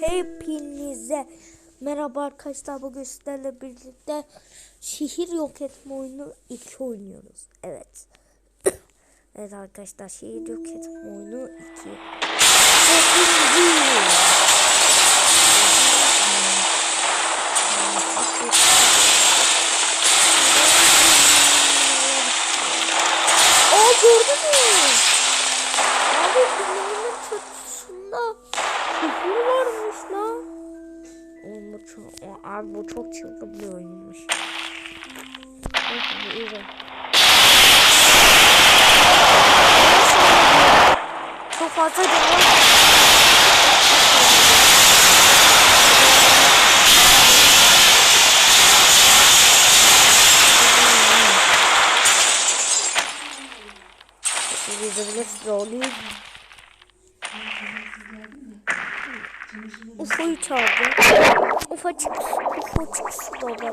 Hepinize merhaba arkadaşlar bugün sizlerle birlikte şehir yok etme oyunu 2 oynuyoruz. Evet. evet arkadaşlar şehir yok etme oyunu 2. Aa gördün mü? Abi filminin çatısında küfür varmış lan. Oğlum bu çok, abi bu çok çılgın bir oyunmuş. Bu iyi. Çok fazla devam. Ufo'yu çağırdı. Ufacık, ufacık su dolu.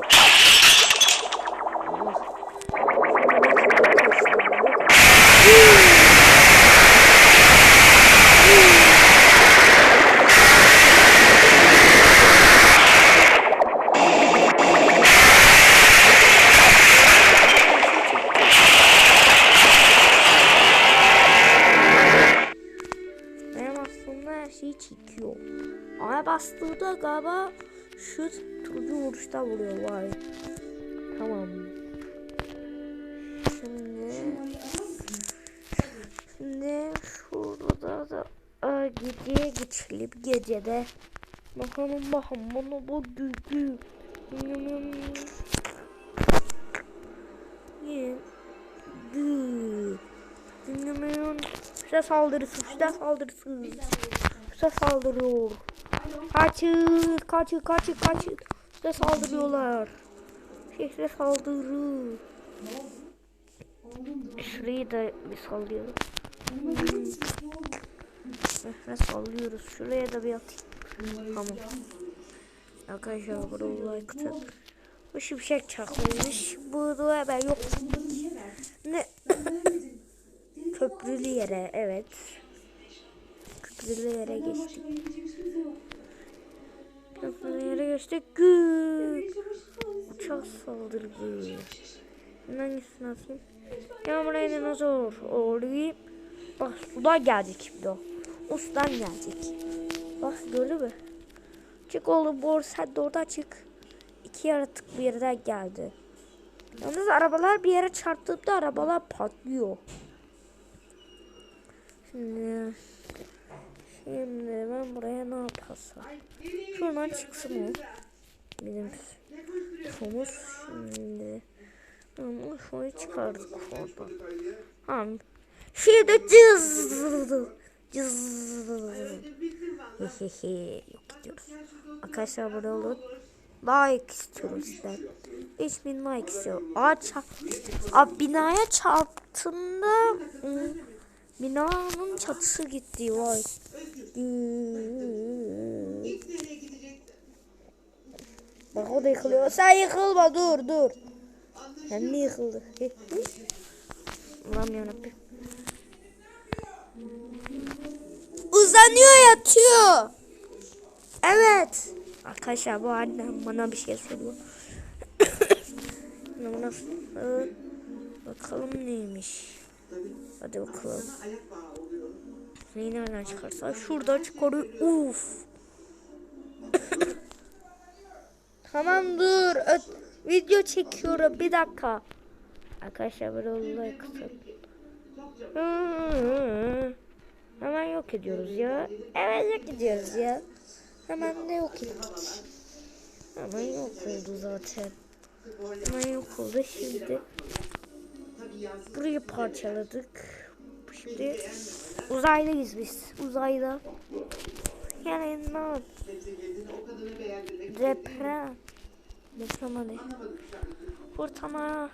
Benim aslında her şeyi çekiyor. Ama bastığında galiba şu turuncu vuruşta vuruyor vay. Tamam. Şimdi Şimdi şurada da Aa, geceye geçelim gecede. Bakalım bakalım bana bu. Gü. Dinlemiyorum. Size saldırısı, size saldırısı. Size saldırıyor. Kaçın, kaçın, kaçın, kaçın. Size saldırıyorlar. Size saldırı. Şurayı da bir sallıyorum. Hmm. Size sallıyoruz. Şuraya da bir atayım. Tamam. Arkadaşlar burada like atın. Bu şimşek çakmaymış. Bu da ben yok. Ne? Köprülü yere evet. Köprülü yere geçtik. Köprülü yere geçtik. Gül. Uçak saldırdı. Şimdi hangisini atayım? Ya buraya dinozor. Olayım. Bak sudan geldik bir de o. Sudan geldik. Bak gördün mü? Çık oğlum bor sen çık. İki yaratık bir yerden geldi. Yalnız arabalar bir yere çarptığında arabalar patlıyor. Şimdi şimdi yaparsam şuradan çıksın o bizim somuz şimdi. Ama şunu çıkardık oradan. Ha şimdi cız cız hehehe yok gidiyoruz. Arkadaşlar abone like istiyorum sizden. 3000 like istiyorum. Aa, ım, Binanın çatısı gitti. Vay. Bak o da yıkılıyor. Sen yıkılma dur dur. Hem de yıkıldı. Ulan yarabbim. Uzanıyor yatıyor. Evet. Arkadaşlar bu annem bana bir şey soruyor. Nasıl? Bakalım neymiş. Hadi bakalım. Neyi nereden çıkarsa şuradan çıkarıyor. Uf. Tamam dur. Ö- video çekiyorum. Bir dakika. Arkadaşlar böyle olay kısın. Hemen yok ediyoruz ya. Evet yok ediyoruz ya. Hemen de yok ettik. Hemen yok oldu zaten. Hemen yok oldu şimdi. Burayı parçaladık. Şimdi uzaydayız biz. Uzayda. Yap- Deprem. Deprem hadi. Fırtına.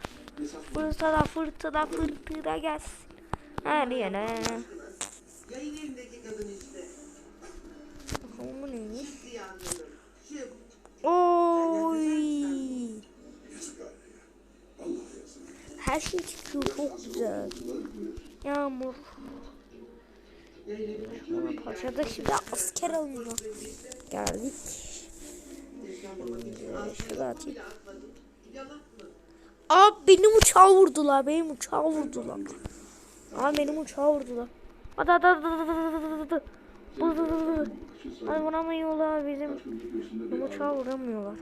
Fırtına fırtına fırtına gelsin. Her yere. Yayın. Bakalım bu neymiş? Oy. Her şey çıkıyor çok güzel. Yağmur. Şuna parçada şimdi asker alınıyor. geldik. Şurada atayım. Aa benim uçağı vurdular. Benim uçağı vurdular. Aa benim uçağı vurdular. Hadi hadi hadi hadi hadi hadi hadi. Vuramıyorlar bizim. Benim uçağı vuramıyorlar.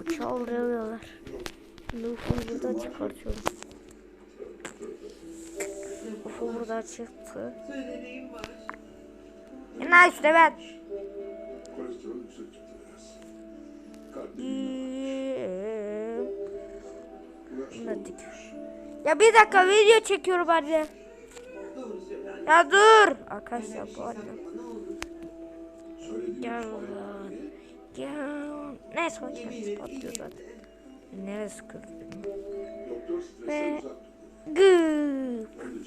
Uçağı vuramıyorlar. Şimdi Ufuk'u buradan çıkartıyorum. Ufuk buradan çıktı. Söyleneğim var. Yine işte ben. Kolesterol yüksek çıktı biraz. Kalp Ee, ilaçlı Dedik. Ya bir dakika video çekiyorum anne. Ya dur. Arkadaşlar bu anne. Gel buradan. Gel. Neyse o kendisi patlıyor zaten. Neresi kırdı? Doktor Ve-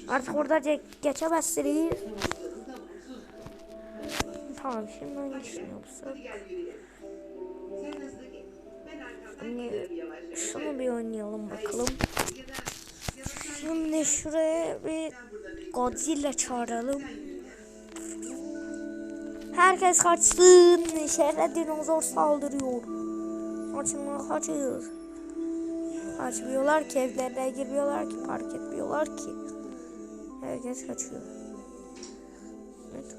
Artık orada ge- geçemezsiniz. Tamam şimdi hangisini yapsak? Yavaş. Şunu bir oynayalım bakalım. Şimdi şuraya bir. Godzilla çağıralım. Herkes kaçsın. İçeride dinozor saldırıyor. Kaçın kaçın. Kaçmıyorlar ki evlerine girmiyorlar ki park etmiyorlar ki. Herkes kaçıyor. Evet.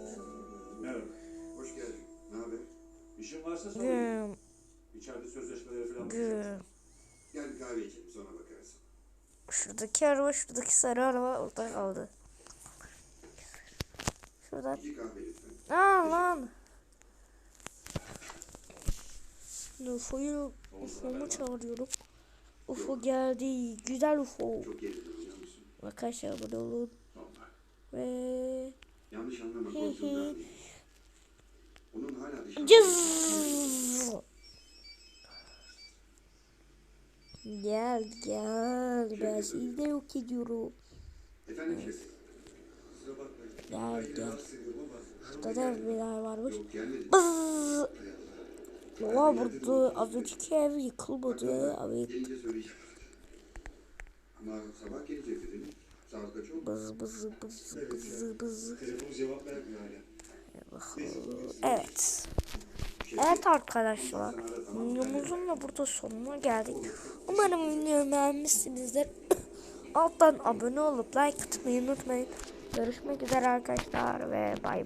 Merhaba, hoş geldin. Ne haber? İşin varsa sor. Güm, İçeride sözleşmeleri falan güm. Gel bir kahve içelim sonra bakarız. Şuradaki araba, şuradaki sarı araba orada kaldı. Şuradan. İki kahve lütfen. Aa lan. UFO'yu, UFO'mu çağırıyorum. UFO geldi. Güzel UFO. Arkadaşlar abone olun. Ve Yanlış anlama Hı konusunda hı. değil. Onun hala dışarıda. cız. Gel gel. Ben seni de yok ediyorum. Efendim bakmayın. Gel gel. Burada da evler varmış. Yok Oha burada az önceki ev yıkılmadı. Söyleyeceğim. Ama sabah gelecek dedin. Saat kaç oldu? Bız bız bız bız bız. Telefonu cevap vermiyor hala. Evet. Evet arkadaşlar. Videomuzun da burada sonuna geldik. Umarım videoyu beğenmişsinizdir. Alttan abone olup like atmayı unutmayın. Görüşmek üzere arkadaşlar ve bay bay.